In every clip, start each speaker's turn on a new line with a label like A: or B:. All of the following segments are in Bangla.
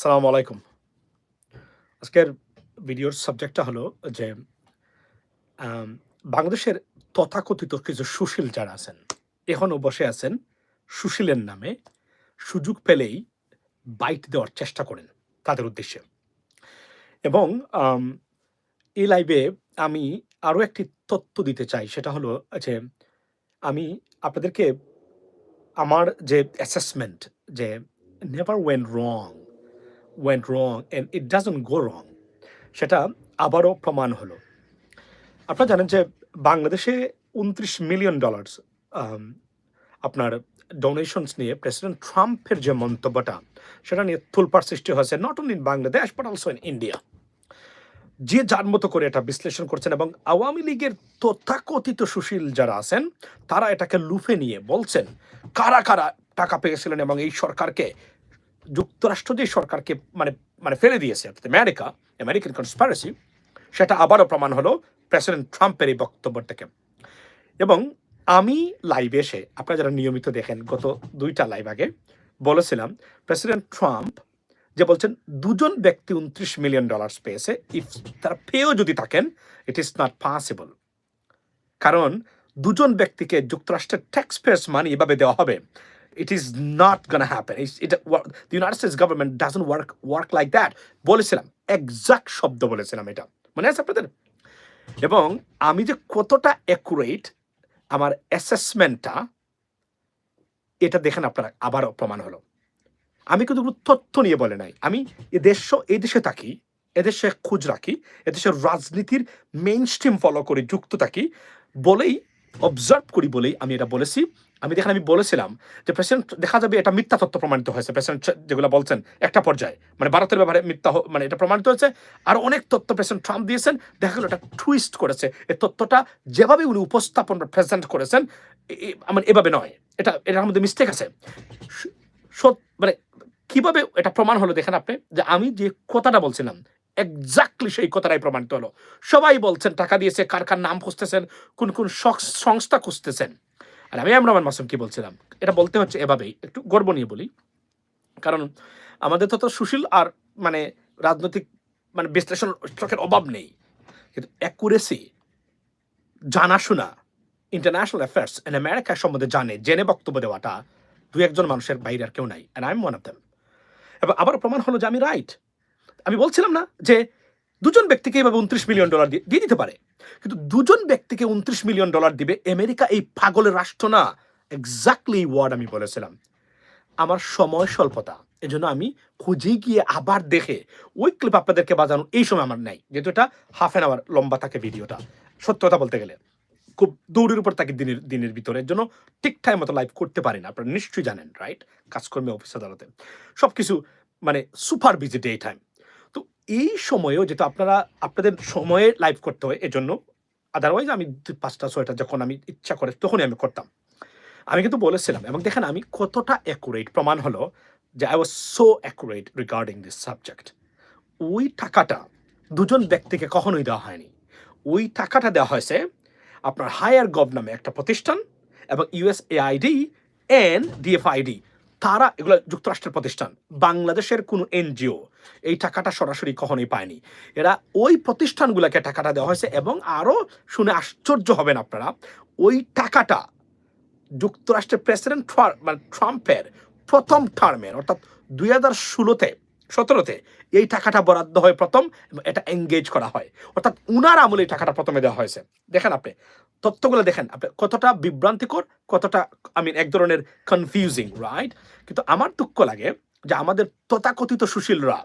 A: আসসালামু আলাইকুম। আজকের ভিডিওর সাবজেক্টটা হলো যে বাংলাদেশের তথাকথিত কিছু সুশীল যারা আছেন এখনও বসে আছেন, সুশীলের নামে সুযোগ পেলেই বাইট দেওয়ার চেষ্টা করেন তাদের উদ্দেশ্যে। এবং এই লাইভে আমি আরও একটি তথ্য দিতে চাই, সেটা হলো যে, আমি আপনাদেরকে আমার যে অ্যাসেসমেন্ট যে never went wrong went wrong and it doesn't go wrong, সেটা আবারও প্রমাণ হলো। আপনারা জানেন যে বাংলাদেশে উনত্রিশ মিলিয়ন ডলার আপনার ডোনেশনস নিয়ে প্রেসিডেন্ট ট্রাম্পের যে মন্তব্যটা, সেটা নিয়ে তুলপার সৃষ্টি হয়েছে not only in Bangladesh but also in India যে যার মতো করে এটা বিশ্লেষণ করছেন এবং আওয়ামী লীগের তথাকথিত সুশীল যারা আছেন, তারা এটাকে লুফে নিয়ে বলছেন, কারা কারা টাকা পেয়েছিলেন এবং এই সরকারকে যুক্তরাষ্ট্র যে সরকারকে মানে মানে ফেলে দিয়েছে, অর্থাৎ আমেরিকা আমেরিকান কনস্পারেসি সেটা আবারও প্রমাণ হলো প্রেসিডেন্ট ট্রাম্পের এই বক্তব্য থেকে। এবং আমি লাইভে এসে, আপনারা যারা নিয়মিত দেখেন, গত দুইটা লাইভ আগে বলেছিলাম প্রেসিডেন্ট ট্রাম্প যে বলছেন, দুজন ব্যক্তি উনত্রিশ মিলিয়ন ডলার্স পেয়েছে ইফ তারা পেয়েও যদি থাকেন ইট ইজ নট পসিবল কারণ দুজন ব্যক্তিকে যুক্তরাষ্ট্রের ট্যাক্স পেয়ার্স মানি এভাবে দেওয়া হবে it is not gonna happen. It's, it, wa- the United States government doesn't work work like that. বলেছিলাম এক্সাক্ট শব্দ বলেছিলাম এটা মনে আছে আপনাদের এবং আমি যে কতটা অ্যাকুরেট আমার অ্যাসেসমেন্টটা এটা দেখেন আপনারা আবারও প্রমাণ হলো আমি কিন্তু কোনো তথ্য নিয়ে বলে নাই আমি এ দেশ এই দেশে থাকি এদেশে খোঁজ রাখি এদেশের রাজনীতির মেইন স্ট্রিম ফলো করে যুক্ত থাকি বলেই অবজার্ভ করি বলেই আমি এটা বলেছি। আমি দেখেন আমি বলেছিলাম যে প্রেসিডেন্ট দেখা যাবে এটা মিথ্যা তথ্য প্রমাণিত হয়েছে। প্রেসিডেন্ট যেগুলো বলছেন, একটা পর্যায়ে। মানে ভারতের ব্যাপারে মিথ্যা মানে এটা প্রমাণিত হয়েছে। আর অনেক তথ্য প্রেসিডেন্ট ট্রাম্প দিয়েছেন। দেখা গেল এটা টুইস্ট করেছে। এই তথ্যটা যেভাবে উনি উপস্থাপন প্রেজেন্ট করেছেন মানে এভাবে নয়। এটা, এটার মধ্যে মিস্টেক আছে। মানে কীভাবে এটা প্রমাণ হলো দেখেন আপনি? যে আমি যে কথাটা বলছিলাম এক্স্যাক্টলি সেই কথাটাই প্রমাণিত হলো। সবাই বলছেন, টাকা দিয়েছে, কার কার নাম খুঁজতেছেন, কোন কোন সংস্থা খুঁজতেছেন। আর আমি আমরামান মাসুম কি বলছিলাম, এটা বলতে হচ্ছে এভাবেই, একটু গর্ব নিয়ে বলি। কারণ আমাদের তো তো সুশীল আর মানে রাজনৈতিক মানে বিশ্লেষণ চোখের অভাব নেই। কিন্তু অ্যাকুরেসি জানাশোনা ইন্টারন্যাশনাল অ্যাফেয়ার্স এন্ড আমেরিকা সম্বন্ধে জানে, জেনে বক্তব্য দেওয়াটা দু একজন মানুষের বাইরে আর কেউ নাই and I am one of them এবং আবার প্রমাণ হলো যে আমি রাইট আমি বলছিলাম না যে দুজন ব্যক্তিকে এভাবে উনত্রিশ মিলিয়ন ডলার দিয়ে দিয়ে দিতে পারে। কিন্তু দুজন ব্যক্তিকে উনত্রিশ মিলিয়ন ডলার দিবে, আমেরিকা এই পাগলের রাষ্ট্র না। এক্স্যাক্টলি ওয়ার্ড আমি বলেছিলাম। আমার সময় স্বল্পতা, এজন্য আমি খুঁজে গিয়ে আবার দেখে ওই ক্লিপ আপনাদেরকে বাজানো, এই সময় আমার নাই। যেহেতু এটা হাফ অ্যান আওয়ার লম্বা থাকে ভিডিওটা। সত্য কথা বলতে গেলে, খুব দৌড়ের উপর থাকে দিনের দিনের ভিতরে। এর জন্য ঠিক টাইম মতো লাইভ করতে পারি না, আপনারা নিশ্চয়ই জানেন রাইট কাজকর্মে অফিস আদালতে। সব কিছু মানে সুপার বিজি ডে টাইম এই সময়েও যেটা আপনারা, আপনাদের সময়ে লাইভ করতে হয়, এজন্য আদারওয়াইজ আমি পাঁচটা, ছয়টা যখন আমি ইচ্ছা করে তখনই আমি করতাম। আমি কিন্তু বলেছিলাম, এবং দেখেন আমি কতটা অ্যাকুরেট প্রমাণ হলো যে I was so accurate regarding this subject ওই টাকাটা দুজন ব্যক্তিকে কখনোই দেওয়া হয়নি। ওই টাকাটা দেওয়া হয়েছে আপনার হায়ার গভ নামে একটা প্রতিষ্ঠান এবং ইউএসএআইডি এন্ড ডিএফআইডি তারা এগুলো যুক্তরাষ্ট্রের প্রতিষ্ঠান, বাংলাদেশের কোনো এনজিও। এই টাকাটা সরাসরি কখনোই পায়নি। এরা ওই প্রতিষ্ঠানগুলোকে টাকাটা দেওয়া হয়েছে এবং আরও শুনে আশ্চর্য হবেন আপনারা, ওই টাকাটা যুক্তরাষ্ট্রের প্রেসিডেন্ট মানে ট্রাম্পের প্রথম টার্মের অর্থাৎ দুই হাজার ষোলোতে, সতেরোতে এই টাকাটা বরাদ্দ হয় প্রথম এটা এঙ্গেজ করা হয়। অর্থাৎ উনার আমলে এই টাকাটা প্রথমে দেওয়া হয়েছে। দেখেন আপনি তথ্যগুলো দেখেন, আপনি কতটা বিভ্রান্তিকর, কতটা আমি এক ধরনের কনফিউজিং রাইট কিন্তু আমার দুঃখ লাগে যে আমাদের তথাকথিত সুশীলরা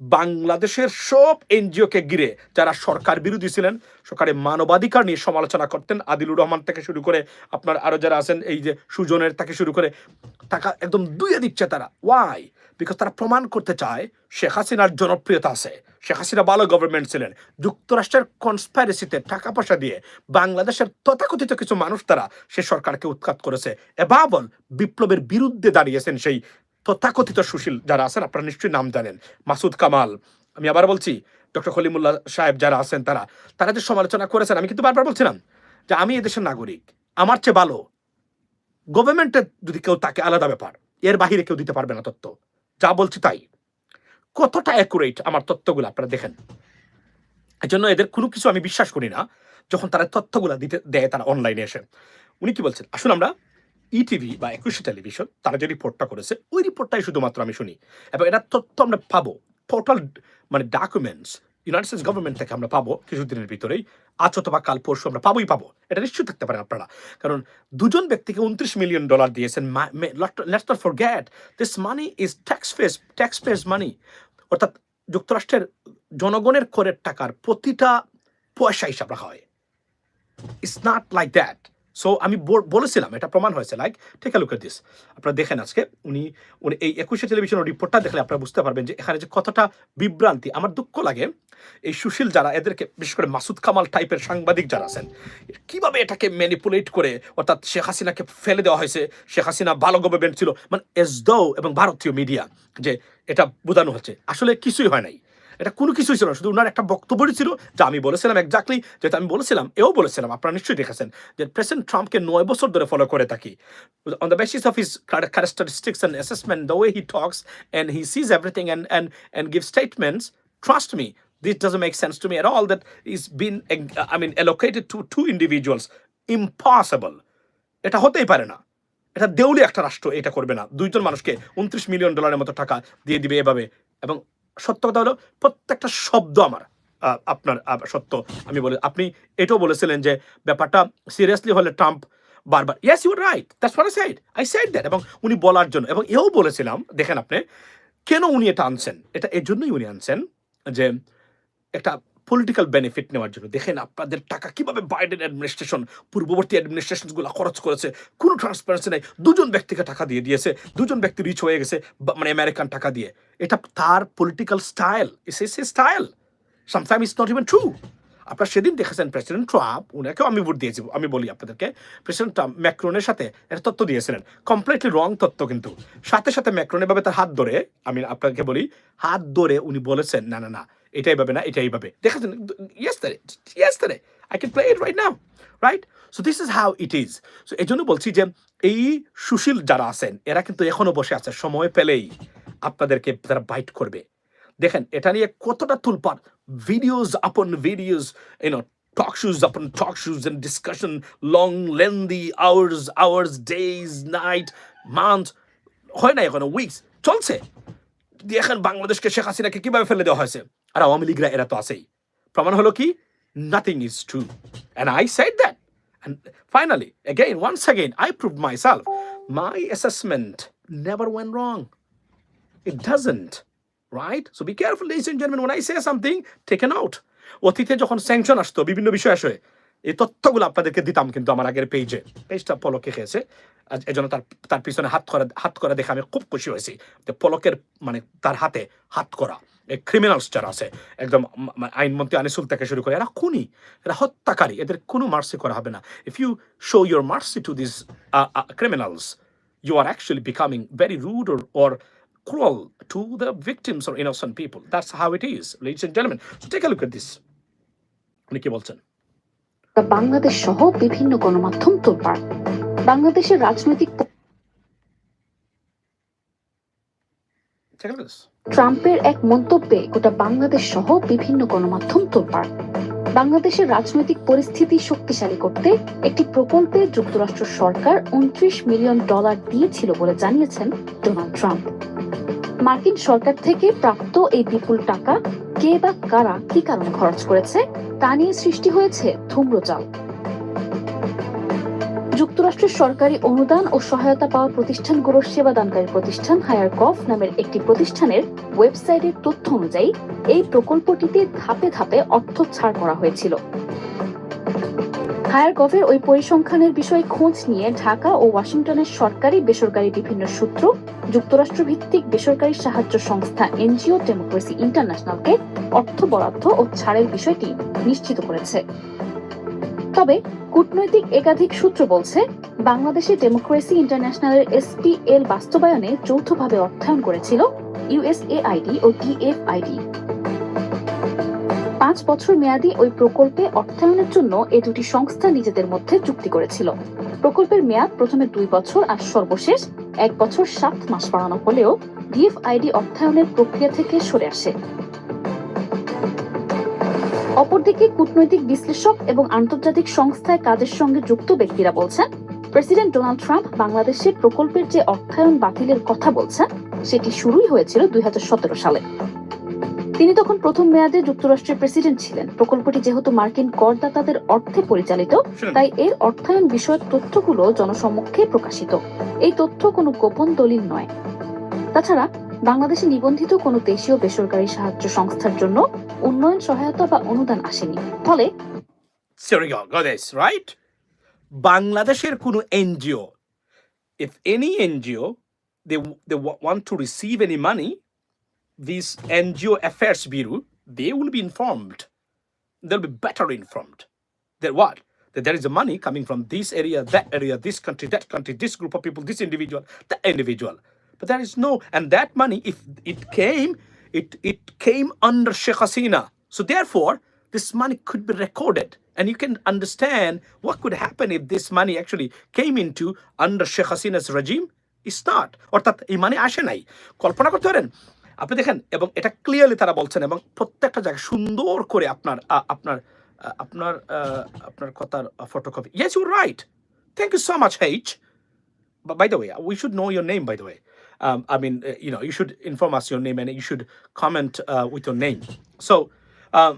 A: বাংলাদেশের সব এনজিওকে ঘিরে যারা সরকার বিরোধী ছিলেন, সরকারের মানবাধিকার নিয়ে সমালোচনা করতেন, আদিলুর রহমান থেকে শুরু করে আপনার আরও যারা আছেন, এই যে সুজনের থেকে শুরু করে টাকা একদম দুইয়ে দিচ্ছে তারা। ওয়াই বিকজ তারা প্রমাণ করতে চায় শেখ হাসিনার জনপ্রিয়তা আছে। শেখ হাসিনা ভালো গভর্নমেন্ট ছিলেন। যুক্তরাষ্ট্রের কনস্পাইরেসিতে টাকা পয়সা দিয়ে বাংলাদেশের তথাকথিত কিছু মানুষ তারা সে সরকারকে উৎখাত করেছে। এবাবল বিপ্লবের বিরুদ্ধে দাঁড়িয়েছেন সেই তথাকথিত সুশীল যারা আছেন, আপনারা নিশ্চয়ই নাম জানেন, মাসুদ কামাল। আমি আবার বলছি, ডক্টর খলিমুল্লাহ সাহেব যারা আছেন তারা তারা যে সমালোচনা করেছেন, আমি কিন্তু বারবার বলছিলাম যে আমি এদেশের নাগরিক, আমার চেয়ে ভালো গভর্নমেন্টের যদি কেউ তাকে আলাদা ব্যাপার, এর বাহিরে কেউ দিতে পারবে না তথ্য যা বলছি তাই। কতটা অ্যাকুরেট আমার তথ্যগুলো? আপনারা দেখেন। এই জন্য এদের কোনো কিছু আমি বিশ্বাস করি না, যখন তারা তথ্যগুলো দিতে দেয়, তারা অনলাইনে এসে উনি কি বলছেন? আসলে আমরা ইটিভি বা একুশে টেলিভিশন তারা যে রিপোর্টটা করেছে, ওই রিপোর্টটাই শুধুমাত্র আমি শুনি। এবং এটা তথ্য আমরা পাবো। টোটাল মানে ডকুমেন্টস ইউনাইটেড স্টেটস গভর্নমেন্ট থেকে আমরা পাবো, কিছুদিনের ভিতরেই, আজ অথবা কাল পরশু আমরা পাবোই পাবো। এটা নিশ্চয়ই থাকতে পারেন আপনারা। কারণ দুজন ব্যক্তিকে উনত্রিশ মিলিয়ন ডলার দিয়েছেন let's forget this money is tax fees tax fees money অর্থাৎ যুক্তরাষ্ট্রের জনগণের করের টাকার প্রতিটা পয়সা হিসাব রাখা হয়। It's not like that so আমি বলেছিলাম, এটা প্রমাণ হয়েছে লাইক টেক লুক দিস আপনারা দেখেন আজকে, উনি উনি এই একুশে টেলিভিশনের রিপোর্টটা দেখলে আপনারা বুঝতে পারবেন যে এখানে যে কতটা বিভ্রান্তি, আমার দুঃখ লাগে, এই সুশীল যারা, এদেরকে, বিশেষ করে মাসুদ কামাল টাইপের সাংবাদিক যারা আছেন, কীভাবে এটাকে ম্যানিপুলেট করে, অর্থাৎ শেখ হাসিনাকে ফেলে দেওয়া হয়েছে, শেখ হাসিনা ভালো গভর্নমেন্ট ছিল মানে এস দৌ এবং ভারতীয় মিডিয়া যে এটা বোঝানো হচ্ছে। আসলে কিছুই হয় নাই। এটা কোনো কিছুই ছিল না, শুধু ওনার একটা বক্তব্যই ছিল যা আমি বলেছিলাম একজাক্টলি যেটা আমি বলেছিলাম, এও বলেছিলাম, আপনারা নিশ্চয়ই দেখেছেন যে প্রেসিডেন্ট ট্রাম্পকে নয় বছর ধরে ফলো করে থাকি। On the basis of his characteristics and assessment the way he talks and he sees everything and and and give statements trust me this does make sense to me এর all that is been I mean allocated to to individuals impossible এটা হতেই পারে না। এটা দেউলি একটা রাষ্ট্র, এটা করবে না। দুইজন মানুষকে উনত্রিশ মিলিয়ন ডলারের মতো টাকা দিয়ে দিবে এভাবে। এবং সত্য কথা হলো, প্রত্যেকটা শব্দ আমার আপনার সত্য। আমি বলে, আপনি এটাও বলেছিলেন যে ব্যাপারটা সিরিয়াসলি হলে ট্রাম্প বারবার yes you right that's I said I said that এবং উনি বলার জন্য, এবং এও বলেছিলাম, দেখেন আপনি, কেন উনি এটা আনছেন? এটা এর জন্যই উনি আনছেন যে একটা পলিটিক্যাল বেনিফিট নেওয়ার জন্য। দেখেন আপনাদের টাকা কীভাবে বাইডেন অ্যাডমিনিস্ট্রেশন পূর্ববর্তী অ্যাডমিনিস্ট্রেশনগুলো খরচ করেছে, কোনো ট্রান্সপারেন্সি নাই। দুজন ব্যক্তিকে টাকা দিয়ে দিয়েছে, দুজন ব্যক্তি রিচ হয়ে গেছে মানে আমেরিকান টাকা দিয়ে। এটা তার political style is is style sometime is not even true আপনারা সেদিন দেখেছেন প্রেসিডেন্ট ট্রাম্প উনাকেও আমি ভোট দিয়েছি, আমি বলি আপনাদেরকে প্রেসিডেন্ট ট্রাম্প ম্যাক্রোনের সাথে একটা তথ্য দিয়েছিলেন। কমপ্লিটলি রং তথ্য কিন্তু। সাথে সাথে ম্যাক্রোন ভাবে তার হাত ধরে, আমি আপনাকে বলি, হাত ধরে উনি বলেছেন, না না না এটা এইভাবে না এটা এইভাবে দেখেছেন? Yesterday yesterday I can play it right now right so this is how it is so এই জন্য বলছি যে, এই সুশীল যারা আছেন, এরা কিন্তু এখনও বসে আছে, সময় পেলেই আপনাদেরকে তারা বাইট করবে। দেখেন, এটা নিয়ে কতটা তুলপার। Videos upon videos you know talk shows upon talk shows and discussion long lengthy hours hours days night month হয় না এখনও উইকস চলছে। দেখেন, বাংলাদেশকে শেখ হাসিনাকে কীভাবে ফেলে দেওয়া হয়েছে? আর আওয়ামী লীগরা এরা তো আছেই প্রমাণ হলো কি nothing is true and I said that And finally, again, once again, I proved myself. My assessment never went wrong. It doesn't. Right? So be careful, ladies and gentlemen. When I say something, take a. অতীতে যখন স্যাংশন আসতো বিভিন্ন বিষয় আসে এই তথ্যগুলো আপনাদেরকে দিতাম কিন্তু আমার আগের পেজে পেজটা পলকে খেয়েছে এজন্য তার তার পিছনে হাত করা হাত করা দেখে আমি খুব খুশি হয়েছি পলকের মানে তার হাতে হাত করা ক্রিমিনালস যারা আছে একদম আইনমন্ত্রী আনিসুল থেকে শুরু করে এরা খুনি এরা হত্যাকারী এদের কোনো মার্সি করা হবে না if you show your mercy to this criminals you are actually becoming very rude or, or cruel to the victims or innocent people. That's how it is, ladies and gentlemen. So take look at this. উনি কি বলছেন
B: বাংলাদেশ সহ বিভিন্ন গণমাধ্যম তোলপাড় বাংলাদেশের রাজনৈতিক
A: Take a look at this.
B: ট্রাম্পের এক মন্তব্যে গোটা বাংলাদেশ সহ বিভিন্ন গণমাধ্যম তোলপাড়। বাংলাদেশের রাজনৈতিক পরিস্থিতি শক্তিশালী করতে একটি প্রকল্পে যুক্তরাষ্ট্র সরকার উনত্রিশ মিলিয়ন ডলার দিয়েছিল বলে জানিয়েছেন ডোনাল্ড ট্রাম্প। মার্কিন সরকার থেকে প্রাপ্ত এই বিপুল টাকা কে বা কারা কি কারণে খরচ করেছে তা নিয়ে সৃষ্টি হয়েছে ধূম্রজাল। যুক্তরাষ্ট্রের সরকারি অনুদান ও সহায়তা পাওয়া প্রতিষ্ঠানগুলোর সেবাদানকারী প্রতিষ্ঠান হায়ার গভ নামের একটি প্রতিষ্ঠানের ওয়েবসাইটের তথ্য অনুযায়ী, এই প্রকল্পটিতে ধাপে ধাপে অর্থ ছাড় করা হয়েছিল। হায়ার গভের ওই পরিসংখ্যানের বিষয়ে খোঁজ নিয়ে ঢাকা ও ওয়াশিংটনের সরকারি, বেসরকারি বিভিন্ন সূত্র যুক্তরাষ্ট্র ভিত্তিক বেসরকারি সাহায্য সংস্থা এনজিও ডেমোক্রেসি ইন্টারন্যাশনালকে অর্থ বরাদ্দ ও ছাড়ের বিষয়টি নিশ্চিত করেছে। তবে কূটনৈতিক একাধিক সূত্র বলছে, বাংলাদেশে ডেমোক্রেসি ইন্টারন্যাশনালের এসপিএল বাস্তবায়নে যৌথভাবে অর্থায়ন করেছিল ইউএসএআইডি ও ডিএফআইডি পাঁচ বছর মেয়াদী ওই প্রকল্পে অর্থায়নের জন্য এ দুটি সংস্থা নিজেদের মধ্যে চুক্তি করেছিল। প্রকল্পের মেয়াদ প্রথমে দুই বছর আর সর্বশেষ এক বছর সাত মাস বাড়ানো হলেও ডিএফআইডি অর্থায়নের প্রক্রিয়া থেকে সরে আসে। অপরদিকে কূটনৈতিক বিশ্লেষক এবং আন্তর্জাতিক সংস্থায় কাজের সঙ্গে যুক্ত ব্যক্তিরা বলছেন প্রেসিডেন্ট ডোনাল্ড ট্রাম্প বাংলাদেশে প্রকল্পের যে অর্থায়ন বাতিলের কথা বলছেন সেটি শুরুই হয়েছিল দুই সালে। তিনি তখন প্রথম মেয়াদে যুক্তরাষ্ট্রের প্রেসিডেন্ট ছিলেন। প্রকল্পটি যেহেতু মার্কিন করদাতাদের অর্থে পরিচালিত তাই এর অর্থায়ন বিষয়ক তথ্যগুলো জনসম্মুখে প্রকাশিত। এই তথ্য কোনো গোপন দলিল নয়। তাছাড়া বাংলাদেশে নিবন্ধিত কোনো দেশীয় বেসরকারি সাহায্য সংস্থার জন্য উন্নয়ন সহায়তা বা অনুদান আসেনি ফলে
A: right? বাংলাদেশের কোনো NGO if any NGO they they want to receive any money, this NGO Affairs Bureau they will be informed. They'll be better informed. That what? That there is money coming from this area, that area, this country, that country, this group of people, this individual, that individual. But there is no, and that money, if it came, it it came under Sheikh Hasina. So therefore, this money could be recorded, and you can understand what could happen if this money actually came into under Sheikh Hasina's regime. It's not. অর্থাৎ এই মানে আসে নাই কল্পনা করতে পারেন আপনি দেখেন এবং এটা ক্লিয়ারলি তারা বলছেন এবং প্রত্যেকটা জায়গায় সুন্দর করে আপনার আ- আপনার আ, আপনার আ, আপনার কথার photocopy yes you right thank you so much H But by the way, we should know your name, by the way. Um, I mean, uh, you know, you should inform us your name and you should comment uh, with your name. So, um,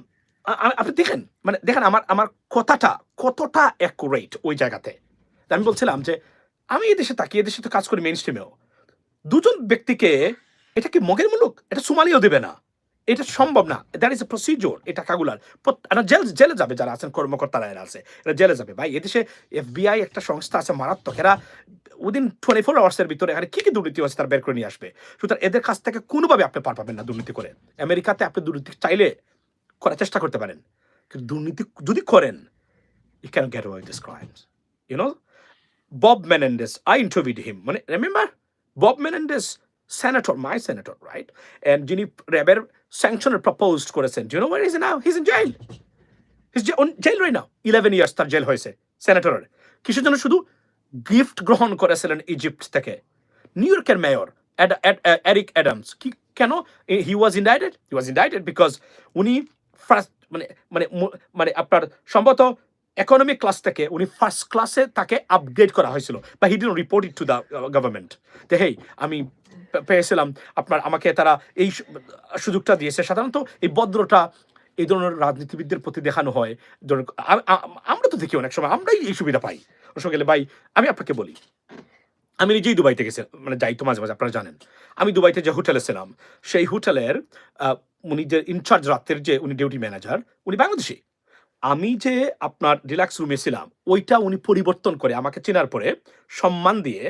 A: আপনি দেখেন মানে দেখেন আমার আমার কথাটা কতটা অ্যাকুরেট ওই জায়গাতে। আমি বলছিলাম যে আমি এই দেশে তাকিয়ে দেশে তো কাজ করি মেন স্ট্রিমেও দুজন ব্যক্তিকে এটা কি মগের মুলুক? এটা সোমালিও দেবে না। এটা সম্ভব না। দ্যাট ইজ এ প্রসিডিওর এই টাকাগুলার। জেল জেলে যাবে যারা আছেন কর্মকর্তারা এরা আছে এরা জেলে যাবে। ভাই এদেশে এফবিআই একটা সংস্থা আছে মারাত্মক। এরা উইদিন টোয়েন্টি ফোর আওয়ার্সের ভিতরে এখানে কী কী দুর্নীতি হচ্ছে তার বের করে নিয়ে আসবে? সুতরাং এদের কাছ থেকে কোনোভাবে আপনি পার পাবেন না দুর্নীতি করে। আমেরিকাতে আপনি দুর্নীতি চাইলে করার চেষ্টা করতে পারেন। কিন্তু দুর্নীতি যদি করেন he can get why this crimes you know Bob Menendez I interviewed him মানে remember Bob Menendez senator my senator right and যিনি র্যাবের স্যাংশনের প্রপোজ করেছেন you were is now his in jail his jail রই নাও ইলেভেন ইয়ার্স তার জেল হয়েছে সেনেটরের কিছু জন্য? শুধু গিফট গ্রহণ করেছিলেন ইজিপ্ট থেকে। নিউ ইয়র্কের মেয়র এরিক অ্যাডামস। কি, কেন? হি ওয়াজ ইন্ডাইটেড হি ওয়াজ ইন্ডাইটেড বিকজ উনি ফার্স্ট মানে মানে মানে আপনার সম্ভবত ইকোনমিক ক্লাস থেকে উনি ফার্স্ট ক্লাসে তাকে আপগ্রেড করা হয়েছিল বা he did report it to the government যে হেই, আমি পেয়েছিলাম, আপনার আমাকে তারা এই সুযোগটা দিয়েছে। সাধারণত এই ভদ্রটা এই ধরনের রাজনীতিবিদদের প্রতি দেখানো হয়। আমরা তো দেখি অনেক সময়, আমরাই এই সুবিধা পাই। ওর সঙ্গে গেলে ভাই, আমি আপনাকে বলি, আমি নিজেই দুবাইতে গেছি মানে যাই তো মাঝে মাঝে, আপনারা জানেন। আমি দুবাইতে যে হোটেলে ছিলাম, সেই হোটেলের উনি যে ইনচার্জ রাতের যে উনি ডিউটি ম্যানেজার উনি বাংলাদেশি। আমি যে আপনার রিল্যাক্স রুমে ছিলাম, ওইটা উনি পরিবর্তন করে আমাকে চেনার পরে সম্মান দিয়ে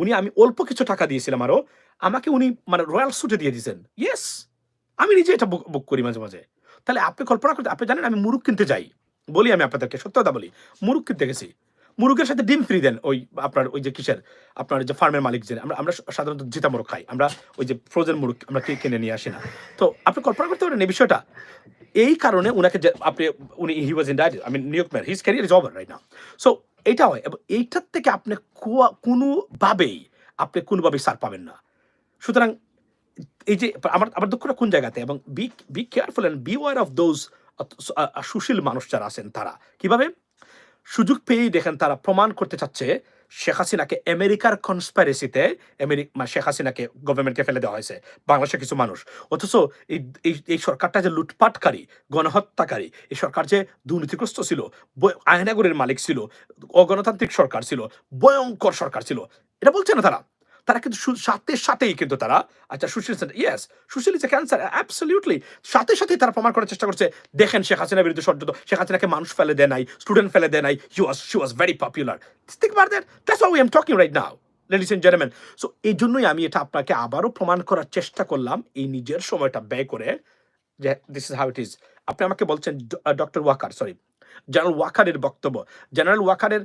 A: উনি আমি অল্প কিছু টাকা দিয়েছিলাম আরও, আমাকে উনি মানে রয়্যাল সুটে দিয়ে দিয়েছেন। ইয়েস আমি নিজে এটা বুক করি মাঝে মাঝে। তাহলে আপনি কল্পনা করতে, আপনি জানেন আমি মুরুখ কিনতে যাই। বলি আমি আপনাদেরকে সত্য কথা বলি, মুরুখ কিনতে গেছি। মুরুগের সাথে ডিম ফ্রি দেন ওই আপনার, ওই যে কিসের, আপনার যে ফার্মের মালিক যে আমরা আমরা সাধারণত জিতা মুরগ খাই। আমরা ওই যে ফ্রোজেন মুরগ আমরা কিনে নিয়ে আসি না। তো আপনি কল্পনা করতে পারেন এই বিষয়টা। এই কারণে উনাকে যে আপনি, উনি he was in direct I mean new man his career over right না সো এইটা হয়। এবং এইটার থেকে আপনি কোনোভাবেই আপনি কোনোভাবেই সার পাবেন না। সুতরাং এই যে, আমার আমার দুঃখটা কোন জায়গাতে? এবং be be careful and beware of those সুশীল মানুষ যারা আছেন তারা। কীভাবে? সুযোগ পেয়েই দেখেন তারা প্রমাণ করতে চাচ্ছে শেখ হাসিনাকে আমেরিকার কনস্পাইরেসিতে আমেরিকা শেখ হাসিনাকে গভর্নমেন্টকে ফেলে দেওয়া হয়েছে, বাংলাদেশের কিছু মানুষ। অথচ এই, এই- সরকারটা যে লুটপাটকারী, গণহত্যাকারী, এই সরকার যে দুর্নীতিগ্রস্ত ছিল আয়নাগরের মালিক ছিল, অগণতান্ত্রিক সরকার ছিল, ভয়ঙ্কর সরকার ছিল, এটা বলছে না তারা? তারা কিন্তু সাথে সাথেই কিন্তু তারা আচ্ছা সুশীল ইয়েস সুশীল ইজ এ ক্যান্সার অ্যাবসলিউটলি সাথে সাথেই তারা প্রমাণ করার চেষ্টা করছে, দেখেন শেখ হাসিনার বিরুদ্ধে ষড়যন্ত্র, শেখ হাসিনাকে মানুষ ফেলে দেয় নাই স্টুডেন্ট ফেলে দেয় নাই he was she was very popular think about that, that's why we am talking right now, ladies and gentlemen. So এই জন্যই আমি এটা আপনাকে আবারও প্রমাণ করার চেষ্টা করলাম, এই নিজের সময়টা ব্যয় করে, যে this is how it is আপনি আমাকে বলছেন ডক্টর ওয়াকার সরি জেনারেল ওয়াকারের বক্তব্য জেনারেল ওয়াকারের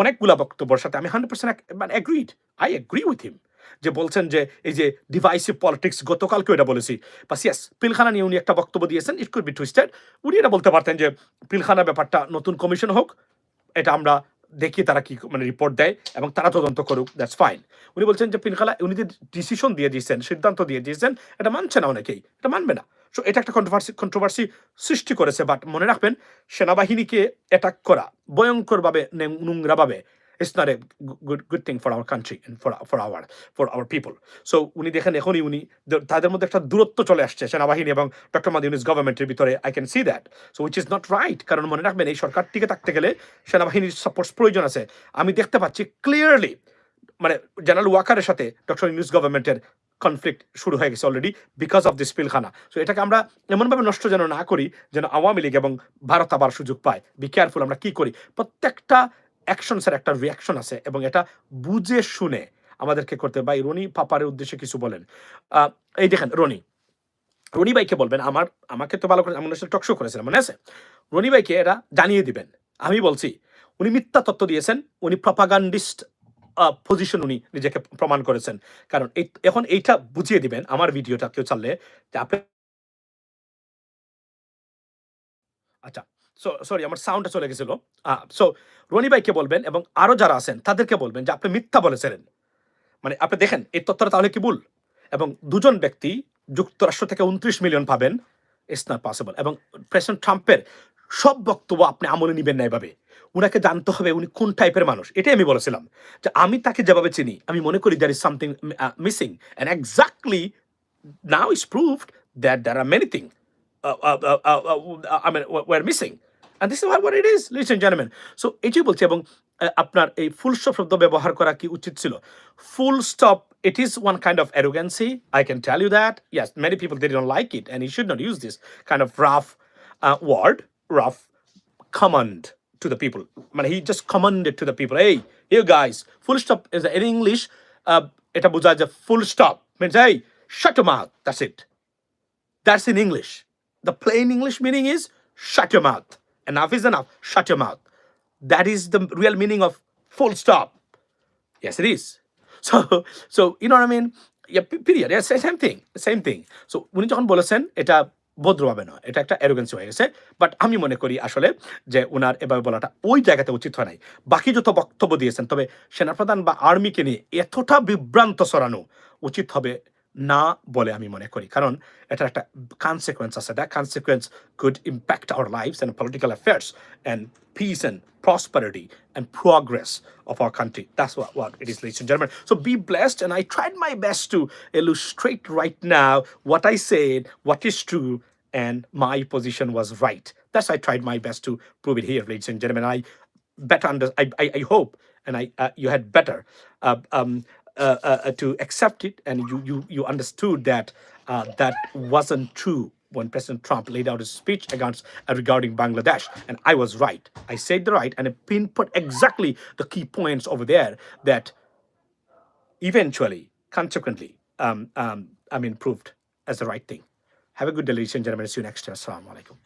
A: অনেকগুলা বক্তব্যের সাথে আমি হান্ড্রেড পার্সেন্ট মানে agreed I agree with him যে বলছেন যে এই যে ডিভাইসিভ পলিটিক্স গতকালকে এটা বলেছি। বাস ইয়াস পিলখানা নিয়ে উনি একটা বক্তব্য দিয়েছেন ইট কুড বি টুইস্টেড উনি এটা বলতে পারতেন যে পিলখানা ব্যাপারটা নতুন কমিশন হোক, এটা আমরা দেখি তারা কি মানে রিপোর্ট দেয় এবং তারা তদন্ত করুক দ্যাটস ফাইন উনি বলছেন যে পিনখালা উনি যে ডিসিশন দিয়ে দিয়েছেন, সিদ্ধান্ত দিয়ে দিয়েছেন, এটা মানছে না অনেকেই, এটা মানবে না। সো এটা একটা কন্ট্রোভার্সি কন্ট্রোভার্সি সৃষ্টি করেছে বাট মনে রাখবেন, সেনাবাহিনীকে অ্যাটাক করা ভয়ঙ্করভাবে নোংরাভাবে it's not a good good thing for our country for for our for our people so উনি দেখেন, এখনই উনি তাদের মধ্যে একটা দূরত্ব চলে আসছে, সেনাবাহিনী এবং ডক্টর মাদিউনিস গভর্নমেন্টের ভিতরে I can see that so which is not right কারণ মনে রাখবেন, এই সরকার টিকে থাকতে গেলে সেনাবাহিনীর সাপোর্টস প্রয়োজন আছে। আমি দেখতে পাচ্ছি ক্লিয়ারলি মানে জেনারেল ওয়াকারের সাথে ডক্টর ইউনিস গভর্নমেন্টের কনফ্লিক্ট শুরু হয়ে গেছে already because of this Pilkhana. So এটাকে আমরা এমনভাবে নষ্ট যেন না করি, যেন আওয়ামী লীগ এবং ভারত আবার সুযোগ পায়। বি কেয়ারফুল আমরা কি করি? প্রত্যেকটা অ্যাকশনসের একটা রিয়াকশন আছে এবং এটা বুঝে শুনে আমাদেরকে করতে। ভাই, রনি পাপারের উদ্দেশ্যে কিছু বলেন। এই দেখেন, রনি। রনি ভাইকে বলবেন, আমার, আমাকে তো ভালো করে আমার সাথে টকশো করেছিলাম মনে আছে? রনি ভাইকে এটা জানিয়ে দিবেন। আমি বলছি, উনি মিথ্যা তত্ত্ব দিয়েছেন, উনি প্রপাগান্ডিস্ট পজিশন উনি নিজেকে প্রমাণ করেছেন। কারণ এই, এখন এইটা বুঝিয়ে দিবেন আমার ভিডিওটা কেউ চাললে যে আপনি আচ্ছা সরি আমার সাউন্ডটা চলে গেছিল। সো রনি ভাইকে বলবেন এবং আরও যারা আছেন, তাদেরকে বলবেন যে আপনি মিথ্যা বলেছিলেন। মানে আপনি দেখেন, এই তথ্যটা তাহলে কি ভুল? এবং দুজন ব্যক্তি যুক্তরাষ্ট্র থেকে উনত্রিশ মিলিয়ন পাবেন। ইটস নট পসিবল এবং প্রেসিডেন্ট ট্রাম্পের সব বক্তব্য আপনি আমলে নিবেন না এভাবে। উনাকে জানতে হবে উনি কোন টাইপের মানুষ। এটাই আমি বলেছিলাম যে আমি তাকে যেভাবে চিনি আমি মনে করি there is something missing and exactly now it's proved that there are uh, uh, uh, uh, uh, is, ladies and gentlemen. So এটাই বলছি এবং আপনার এই ফুল স্টপ শব্দ ব্যবহার করা কি উচিত ছিল? Full stop it is one kind of arrogancy i can tell you that yes many people they don't like it and you should not use this kind of rough uh, word rough command to the people মানে he just commanded to the people hey you guys full stop is in english uh, এটা বোঝায় যে full stop means hey shut your mouth that's it that's in english the plain english meaning is shut your mouth enough is enough shut your mouth that is the real meaning of full stop Yes, it is. So, so you know what I mean? Yeah, pe- period. yeah, same উনি যখন বলেছেন এটা ভদ্রভাবে নয় এটা একটা অ্যারোগেন্সি হয়ে গেছে বাট আমি মনে করি আসলে যে ওনার এভাবে বলাটা ওই জায়গাতে উচিত হয় নাই বাকি যত বক্তব্য দিয়েছেন তবে সেনাপ্রধান বা আর্মিকে নিয়ে এতটা বিভ্রান্ত সরানো উচিত হবে না বলে আমি মনে করি কারণ এটার একটা কনসিকুয়েন্স আছে that consequence could impact our lifes and political affairs and peace and prosperity and progress of our country. That's what, what it is, ladies and gentlemen. So be blessed. And I tried my best to illustrate right now what I said, what is true, and my position was right. That's I tried my best to prove it here, ladies and gentlemen. I better under I, I, I hope and I uh, you had better uh, um, uh, uh, uh, to accept it and you you you understood that uh, that wasn't true when President Trump laid out his speech against uh, regarding Bangladesh. And I was right. I said the right and I pinpoint exactly the key points over there that eventually consequently um, um, I mean proved as the right thing. Have a good day ladies and gentlemen. See you next time. Assalamu alaikum